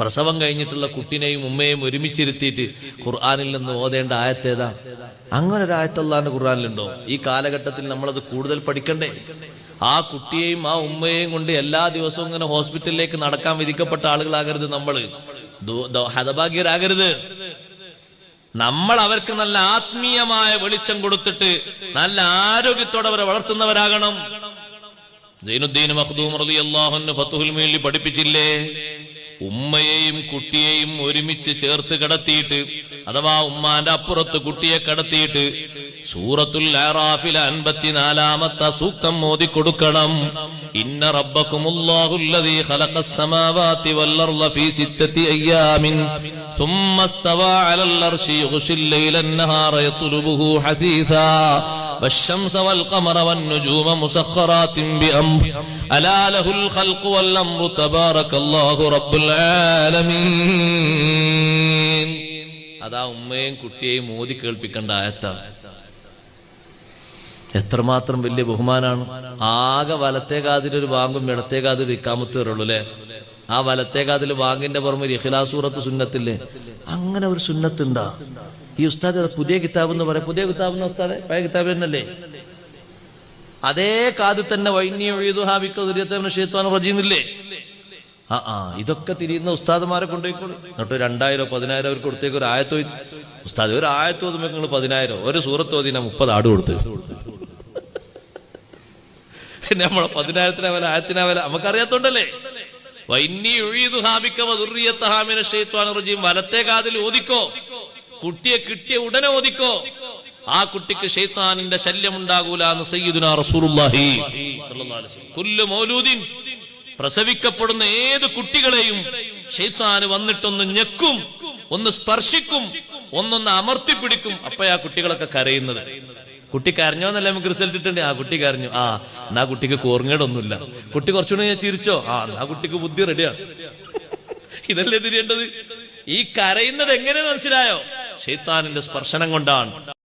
പ്രസവം കഴിഞ്ഞിട്ടുള്ള കുട്ടിനെയും ഉമ്മയെയും ഒരുമിച്ചിരുത്തിയിട്ട് ഖുർആാനിൽ നിന്ന് ഓതേണ്ട ആയത്തേതാ? അങ്ങനെ ഒരു ആയത്തല്ലാന്റെ ഖുർആാനിലുണ്ടോ? ഈ കാലഘട്ടത്തിൽ നമ്മളത് കൂടുതൽ പഠിക്കണ്ടേ? ആ കുട്ടിയെയും ആ ഉമ്മയെയും കൊണ്ട് എല്ലാ ദിവസവും ഇങ്ങനെ ഹോസ്പിറ്റലിലേക്ക് നടക്കാൻ വിധിക്കപ്പെട്ട ആളുകളാകരുത് ദോ- ഹതഭാഗ്യരാകരുത്. നമ്മൾ അവർക്ക് നല്ല ആത്മീയമായ വെളിച്ചം കൊടുത്തിട്ട് നല്ല ആരോഗ്യത്തോടെ അവരെ വളർത്തുന്നവരാകണം. ജൈനുദ്ദീൻ മഖ്ദൂം റളിയല്ലാഹു ഫത്തുഹുൽ മീലി പഠിപ്പിച്ചില്ലേ? ഉമ്മയെയും കുട്ടിയെയും ഒരുമിച്ച് ചേർത്ത് കിടത്തിയിട്ട് അഥവാ ഉമ്മാന്റെ അപ്പുറത്ത് കുട്ടിയെ കിടത്തിയിട്ട് സൂറത്തുൽ ആറാഫിലെ അൻപത്തിനാലാമത്തെ സൂക്തം മോദി കൊടുക്കണം ഇന്ന റബ്ബക്കുമുല്ലാഹുല്ലദീ ഖലഖസ് സമാവാതി വൽ അർള ഫീ സിത്തത്തി അയ്യാമിൻ ثم استوى على العرش يغشي الليل النهار يطلبه حثيثا والشمس والقمر والنجوم مسخرات بأمر ألا له الخلق والأمر تبارك الله رب العالمين അതാ ഉമ്മയും കുട്ടിയെയും മോദി കേൾപ്പിക്കേണ്ട ആയത്താണ് എത്രമാത്രം വലിയ ബഹുമാനാണ് ആകെ വലത്തെ കാതിലൊരു വാങ്ങും ഇടത്തെ കാതിൽ ഇക്കാമത്ത് കയറുള്ളൂ അല്ലേ ആ വലത്തെ കാതിൽ വാങ്ങിന്റെ പുറമെ ഇഖിലാസൂറത്ത് സുന്നത്തില്ലേ? അങ്ങനെ ഒരു സുന്നത്ത് സുന്നത്തുണ്ടാ. ഈ ഉസ്താദ് പുതിയ കിതാബ് എന്ന് പറയാം. പുതിയ കിതാബ് എന്ന ഉസ്താദെ? പഴയ കിതാബ് തന്നെയല്ലേ? അതേ കാതിൽ തന്നെ വൈന്യ ഒഴിയുഹാവിക്കുന്ന റജീന്നില്ലേ ആ ആ ഇതൊക്കെ തിരിയുന്ന ഉസ്താദുമാരെ കൊണ്ടുപോയിക്കോളൂ. എന്നിട്ട് രണ്ടായിരോ പതിനായിരം അവർക്ക് കൊടുത്തേക്ക് ഒരു ആയത്തോ ഉസ്താദ് ഒരു ആയത്ത് ഓതുമ്പോൾ നിങ്ങൾ പതിനായിരം ഒരു സൂറത്ത് ഓതിന മുപ്പത് ആട് കൊടുത്തു. നമ്മളെ പതിനായിരത്തിനെ വില ആയത്തിനെ വില നമുക്കറിയാത്തോണ്ടല്ലേ? വലത്തെ കാതിൽ ഓദിക്കോ കുട്ടിയെ കിട്ടിയ ഉടനെ ഓദിക്കോ ആ കുട്ടിക്ക് ഷെയ്ത്താനിന്റെ ശല്യം ഉണ്ടാകൂല എന്ന് സയ്യിദുന റസൂലുള്ളാഹി പ്രസവിക്കപ്പെടുന്ന ഏത് കുട്ടികളെയും ഷെയ്ത്താന് വന്നിട്ടൊന്ന് ഞെക്കും ഒന്ന് സ്പർശിക്കും ഒന്നൊന്ന് അമർത്തിപ്പിടിക്കും. ആ കുട്ടികളൊക്കെ കരയുന്നത്. കുട്ടി കരഞ്ഞോ എന്നല്ല നമുക്ക് റിസൾട്ട് ഇട്ടുണ്ട് ആ കുട്ടി കരഞ്ഞു. ആ എന്നാ കുട്ടിക്ക് കോർങ്ങേടൊന്നുമില്ല. കുട്ടി കുറച്ചുകൂടെ ഞാൻ ചിരിച്ചോ? ആ എന്നാ കുട്ടിക്ക് ബുദ്ധി റെഡിയാണ് ഇതല്ലേ തിരിയേണ്ടത്? ഈ കരയുന്നത് എങ്ങനെ മനസ്സിലായോ? ഷെയ്ത്താനിന്റെ സ്പർശനം കൊണ്ടാണ്.